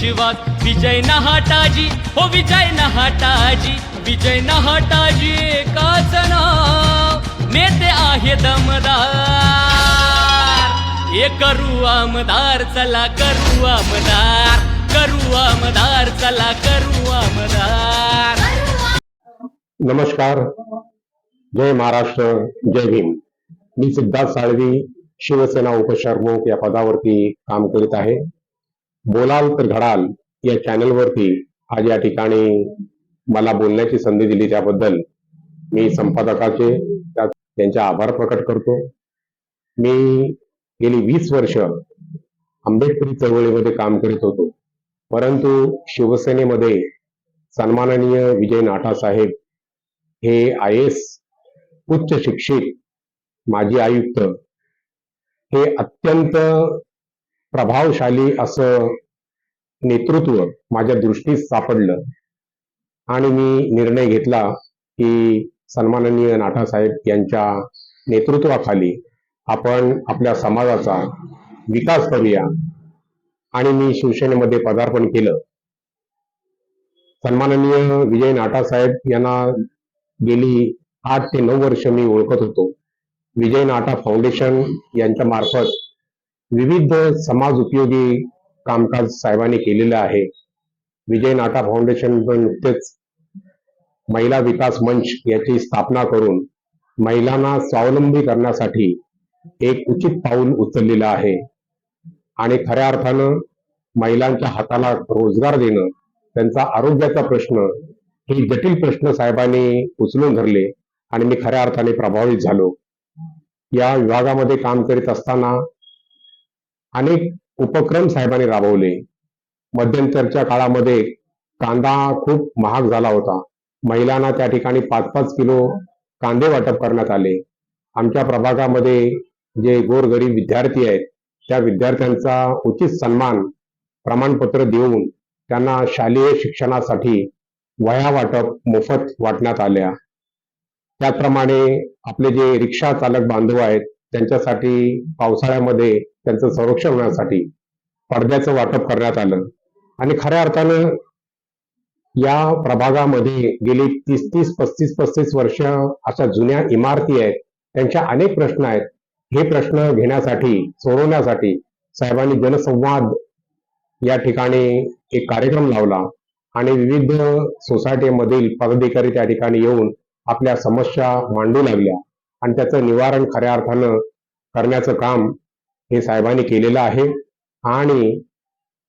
विश्वास विजय नहाटाजी हो विजय नहाटाजी विजय नहाटाजी एकाच नाव. नेते आहे दमदार ये करू आमदार चला करू आमदार. करू आमदार चला करू आमदार. नमस्कार. जय महाराष्ट्र जय भीम. मी सिद्धार्थ साळवी शिवसेना उपप्रमुख या पदावरती काम करीत आहे. बोलाल तर घडाल या चॅनलवरती आज या ठिकाणी मला बोलण्याची संधी दिली. त्याबद्दल मी संपादकाचे त्यांचे आभार प्रकट करतो. मी गेली वीस वर्ष आंबेडकरी चळवळीमध्ये काम करीत होतो. परंतु शिवसेनेमध्ये सन्माननीय विजय नाठा साहेब हे आय एस उच्च शिक्षित माजी आयुक्त हे अत्यंत प्रभावशाली असं नेतृत्व माझ्या दृष्टीस सापडलं. आणि मी निर्णय घेतला की सन्माननीय नाठा साहेब यांच्या नेतृत्वाखाली आपण आपल्या समाजाचा विकास करूया. आणि मी शिवसेनेमध्ये पदार्पण केलं. सन्माननीय विजय नाठा साहेब यांना गेली आठ ते नऊ वर्ष मी ओळखत होतो. विजय नाटा फाउंडेशन यांच्या मार्फत विविध समाज उपयोगी कामकाज साहेबांनी केलेलं आहे. विजय नाटा फाउंडेशन नुकतेच महिला विकास मंच याची स्थापना करून महिलांना स्वावलंबी करण्यासाठी एक उचित पाऊल उचललेलं आहे. आणि खऱ्या अर्थानं महिलांच्या हाताला रोजगार देणं त्यांचा आरोग्याचा प्रश्न हे जटिल प्रश्न साहेबांनी उचलून धरले आणि मी खऱ्या अर्थाने प्रभावित झालो. या विभागामध्ये काम करीत असताना अनेक उपक्रम साहेबांनी राबवले. मध्यंतरच्या काळामध्ये कांदा खूप महाग झाला होता. महिलांना त्या ठिकाणी पाच पाच किलो कांदे वाटप करण्यात आले. आमच्या प्रभागामध्ये जे गोरगरीब विद्यार्थी आहेत त्या विद्यार्थ्यांचा उचित सन्मान प्रमाणपत्र देऊन त्यांना शालेय शिक्षणासाठी वह्या वाटप मोफत वाटण्यात आल्या. त्याचप्रमाणे आपले जे रिक्षा चालक बांधव आहेत त्यांच्यासाठी पावसाळ्यामध्ये त्यांचं संरक्षण होण्यासाठी पडद्याचं वाटप करण्यात आलं. आणि खऱ्या अर्थानं या प्रभागामध्ये गेली तीस तीस पस्तीस पस्तीस वर्ष अशा जुन्या इमारती आहेत. त्यांच्या अनेक प्रश्न आहेत. हे प्रश्न घेण्यासाठी सोडवण्यासाठी साहेबांनी जनसंवाद या ठिकाणी एक कार्यक्रम लावला आणि विविध सोसायटीमधील पदाधिकारी त्या ठिकाणी येऊन आपल्या समस्या मांडू लागल्या. आणि त्याचं निवारण खऱ्या अर्थानं करण्याचं काम हे साहेबांनी केलेलं आहे. आणि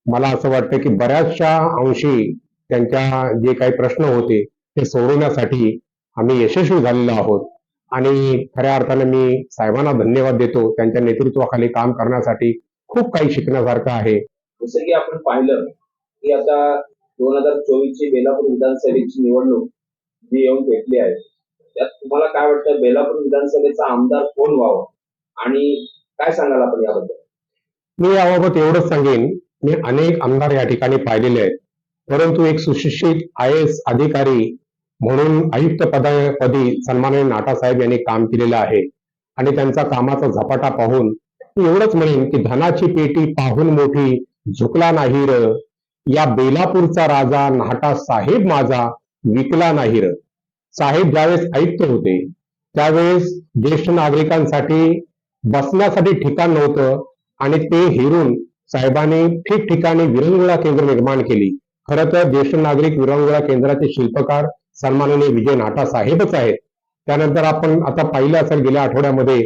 मला असं वाटतं की बऱ्याचशा अंशी त्यांच्या जे काही प्रश्न होते ते सोडवण्यासाठी आम्ही यशस्वी झालेलो आहोत. आणि खऱ्या अर्थानं मी साहेबांना धन्यवाद देतो. त्यांच्या नेतृत्वाखाली काम करण्यासाठी खूप काही शिकण्यासारखं आहे. जसं की आपण पाहिलं की आता दोन हजार चोवीस ची बेलापूर विधानसभेची निवडणूक जी येऊन भेटली आहे. त्यात तुम्हाला काय वाटतं बेलापूर विधानसभेचा आमदार कोण व्हावं? आणि काय सांगाल आपण याबद्दल? मी याबाबत एवढंच सांगेन मी अनेक आमदार या ठिकाणी पाहिलेले आहेत. परंतु एक सुशिक्षित आय एस अधिकारी म्हणून आयुक्त पदा पदी सन्माननीय नाटा साहेब यांनी काम केलेलं आहे. आणि त्यांचा कामाचा झपाटा पाहून मी एवढंच म्हणेन की धनाची पेटी पाहून मोठी झुकला नाही र या बेलापूरचा राजा नाटा साहेब माझा विकला नाही र साहेब ज्यावेळेस आयुक्त होते त्यावेळेस ज्येष्ठ नागरिकांसाठी बसण्यासाठी ठिकाण नव्हतं आणि ते हिरून साहेबांनी ठिकठिकाणी विरंगुळा केंद्र निर्माण केली. खरं तर ज्येष्ठ नागरिक विरंगुळा केंद्राचे शिल्पकार सन्माननीय विजय नाटा साहेबच आहेत. त्यानंतर आपण आता पाहिलं असेल गेल्या आठवड्यामध्ये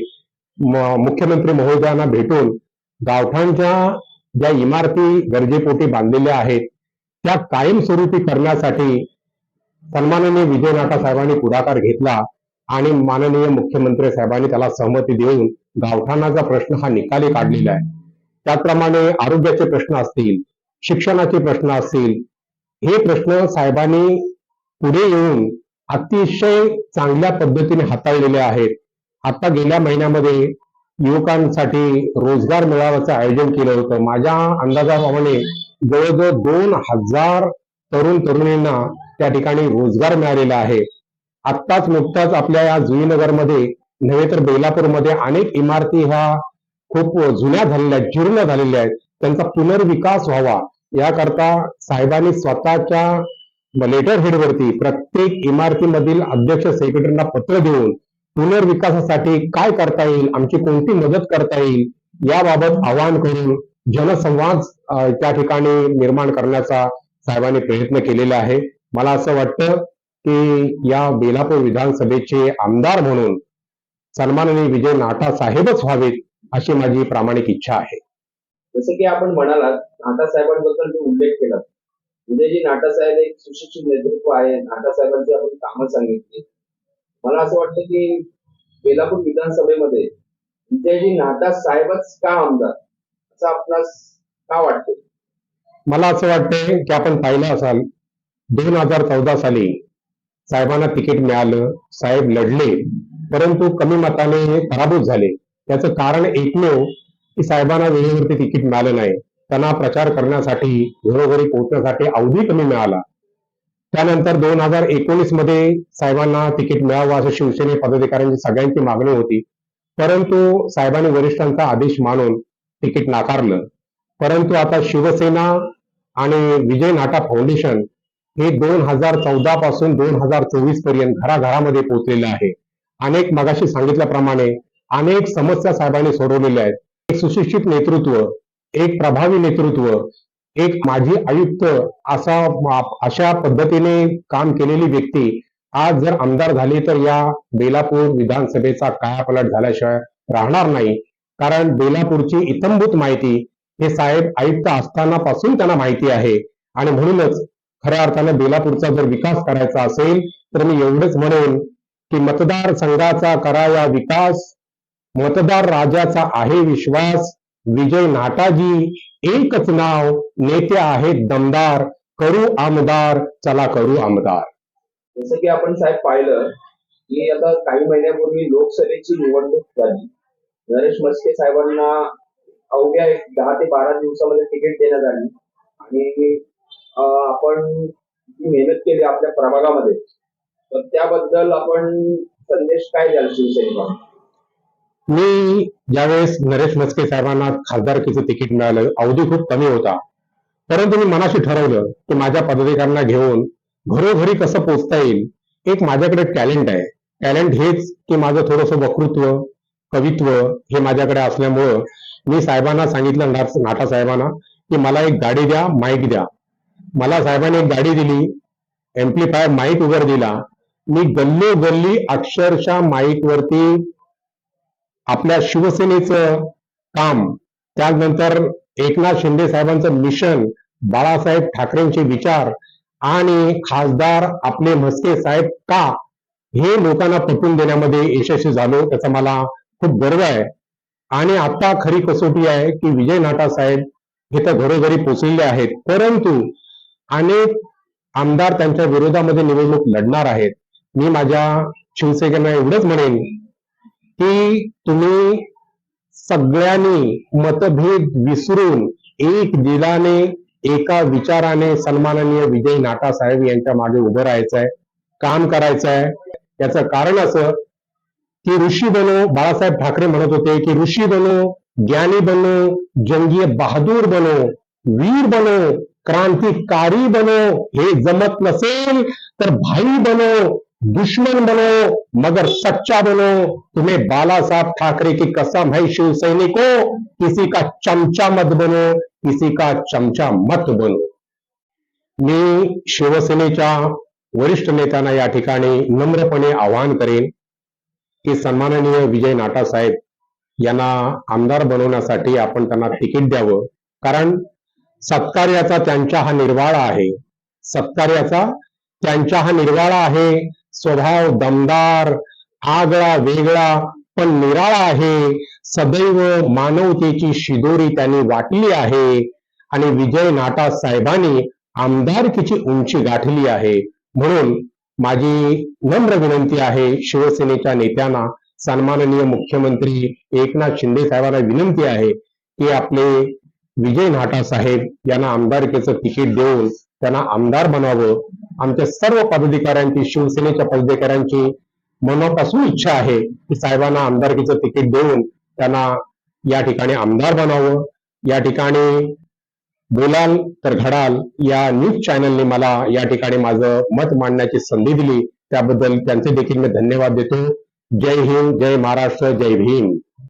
मुख्यमंत्री महोदयांना भेटून गावठाणच्या ज्या इमारती गरजेपोटी बांधलेल्या आहेत त्या कायमस्वरूपी करण्यासाठी सन्माननीय विजय नाटा साहेबांनी पुढाकार घेतला आणि माननीय मुख्यमंत्री साहेबांनी त्याला सहमती देऊन गावठाणाचा प्रश्न हा निकाली काढलेला आहे. त्याचप्रमाणे आरोग्याचे प्रश्न असतील शिक्षणाचे प्रश्न असतील हे प्रश्न साहेबांनी पुढे येऊन अतिशय चांगल्या पद्धतीने हाताळलेले आहेत. आता गेल्या महिन्यामध्ये युवकांसाठी रोजगार मेळाव्याचं आयोजन केलं होतं. माझ्या अंदाजाप्रमाणे जवळजवळ दोन हजार तरुण तरुणींना त्या ठिकाणी रोजगार मिळालेला आहे. आत्ताच नुकताच आपल्या या जुईनगरमध्ये नव्हे तर बेलापूरमध्ये अनेक इमारती ह्या खूप जुन्या झालेल्या आहेत जीर्ण झालेल्या आहेत. त्यांचा पुनर्विकास व्हावा याकरता साहेबांनी स्वतःच्या लेटर हेडवरती प्रत्येक इमारतीमधील अध्यक्ष सेक्रेटरींना पत्र देऊन पुनर्विकासासाठी काय करता येईल आमची कोणती मदत करता येईल याबाबत आवाहन करून जनसंवाद त्या ठिकाणी निर्माण करण्याचा साहेबांनी प्रयत्न केलेला आहे. मला असं वाटतं की या बेलापूर विधानसभेचे आमदार म्हणून सन्माननीय विजय नाटा साहेबच व्हावेत अशी माझी प्रामाणिक इच्छा आहे. जसं की आपण म्हणालात नाटा साहेबांबद्दल जे उल्लेख केला. विजयजी नाटा साहेब एक सुशिक्षित नेतृत्व आहे. नाटा साहेबांची आपण कामं सांगितली. मला असं वाटतं की बेलापूर विधानसभेमध्ये विजयजी नाटा साहेबच का आमदार? असं आपणास का वाटते मला असं वाटतंय की आपण पाहिलं असाल दोन हजार चौदा साली साहेबांना तिकीट मिळालं साहेब लढले परंतु कमी मताने पराभूत झाले. त्याचं कारण एकमेव की साहेबांना वेळेवरती तिकीट मिळालं नाही. त्यांना प्रचार करण्यासाठी घरोघरी पोहोचण्यासाठी अवधी कमी मिळाला. त्यानंतर दोन हजार एकोणीसमध्ये साहेबांना तिकीट मिळावं असं शिवसेने पदाधिकाऱ्यांची सगळ्यांची मागणी होती. परंतु साहेबांनी वरिष्ठांचा आदेश मानून तिकीट नाकारलं. परंतु आता शिवसेना आणि विजय नाटा फाउंडेशन हे दोन हजार चौदा पासून दोन हजार चोवीसपर्यंत घराघरामध्ये पोहोचलेलं आहे. अनेक मगाशी सांगितल्याप्रमाणे अनेक समस्या साहेबांनी सोडवलेल्या आहेत. एक सुशिक्षित नेतृत्व एक प्रभावी नेतृत्व एक माजी आयुक्त असा अशा पद्धतीने काम केलेली व्यक्ती आज जर आमदार झाली तर या बेलापूर विधानसभेचा कायापलट झाल्याशिवाय राहणार नाही. कारण बेलापूरची इतंभूत माहिती हे साहेब आयुक्त असतानापासून त्यांना माहिती आहे. आणि म्हणूनच खऱ्या अर्थानं बेलापूरचा जर विकास करायचा असेल तर मी एवढंच म्हणेन की मतदार संघाचा कराया विकास मतदार राजाचा आहे विश्वास विजय नाटाजी एकच नाव नेते आहेत दमदार करू आमदार चला करू आमदार. जसं की आपण साहेब पाहिलं की आता काही महिन्यापूर्वी लोकसभेची निवडणूक झाली. नरेश मस्के साहेबांना अवघ्या दहा ते बारा दिवसामध्ये तिकीट देण्यात आली. आणि आपण जी मेहनत केली आपल्या प्रभागामध्ये तर त्याबद्दल आपण संदेश काय द्याल शिवसेनेला? मी ज्यावेळेस नरेश मस्के साहेबांना खासदारकीचं तिकीट मिळालं अवधी खूप कमी होता. परंतु मी मनाशी ठरवलं की माझ्या पदाधिकाऱ्यांना घेऊन घरोघरी कसं पोचता येईल एक माझ्याकडे टॅलेंट आहे. टॅलेंट हेच की माझं थोडंसं वक्तृत्व कवित्व हे माझ्याकडे असल्यामुळं मी साहेबांना सांगितलं नाटा साहेबांना की मला एक गाडी द्या माईक द्या. मला साहेबांनी एक गाडी दिली एम्प्लिफायर माईक उघड दिला. मी गल्ली गल्ली अक्षरशः माईक वरती आपल्या शिवसेनेचं काम त्यानंतर एकनाथ शिंदे साहेबांचं मिशन बाळासाहेब ठाकरेंचे विचार आणि खासदार आपले म्हस्के साहेब का हे लोकांना पटवून देण्यामध्ये यशस्वी झालो त्याचा मला खूप गर्व आहे. आणि आता खरी कसोटी आहे की विजय नाटा साहेब हे तर घरोघरी पोचलेले आहेत. परंतु अनेक आमदार त्यांच्या विरोधामध्ये निवडणूक लढणार आहेत. मी माझ्या शिवसेनेला एवढंच म्हणेन की तुम्ही सगळ्यांनी मतभेद विसरून एक दिलाने एका विचाराने सन्माननीय विजय नाटा साहेब यांच्या मागे उभं राहायचं आहे काम करायचं आहे याचं कारण असं की ऋषी बनो बाळासाहेब ठाकरे म्हणत होते की ऋषी बनो ज्ञानी बनो जंगीय बहादूर बनो वीर बनो क्रांतिकारी बनो हे जमत नसेल तर भाई बनो दुश्मन बनो मगर सच्चा बनो. तुम्हें बाला साहब ठाकरे की कसम है शिवसैनिकों किसी का चमचा मत बनो किसी का चमचा मत बनो. मी शिवसेनेच्या वरिष्ठ नेत्यांना या ठिकाणी नम्रपणे आवाहन करेन की सन्माननीय विजय नाटा साहेब यांना आमदार बनवण्यासाठी आपण त्यांना तिकीट द्यावं. कारण सत्कार्याचा त्यांच्या हा निर्वाळा आहे. सत्कार्याचा त्यांच्या हा निर्वाळा आहे. स्वभाव दमदार आगळा वेगळा पण निराळा आहे. सदैव मानवतेची शिदोरी त्यांनी वाटली आहे. आणि विजय नाटा साहेबांनी आमदारकीची उंची गाठली आहे. म्हणून माझी नम्र विनंती आहे शिवसेनेच्या नेत्यांना सन्माननीय मुख्यमंत्री एकनाथ शिंदे साहेबांना विनंती आहे की आपले विजय नाटा साहेब यांना आमदारकीचं तिकीट देऊन त्यांना आमदार बनावं. आमच्या सर्व पदाधिकाऱ्यांची शिवसेनेच्या पदाधिकाऱ्यांची मनापासून इच्छा आहे की साहेबांना आमदारकीचं तिकीट देऊन त्यांना या ठिकाणी आमदार बनावं. या ठिकाणी बोलाल तर घडाल या न्यूज चॅनलने मला या ठिकाणी माझं मत मांडण्याची संधी दिली. त्याबद्दल त्यांचे देखील मी धन्यवाद देतो. जय हिंद जय महाराष्ट्र जय भीम.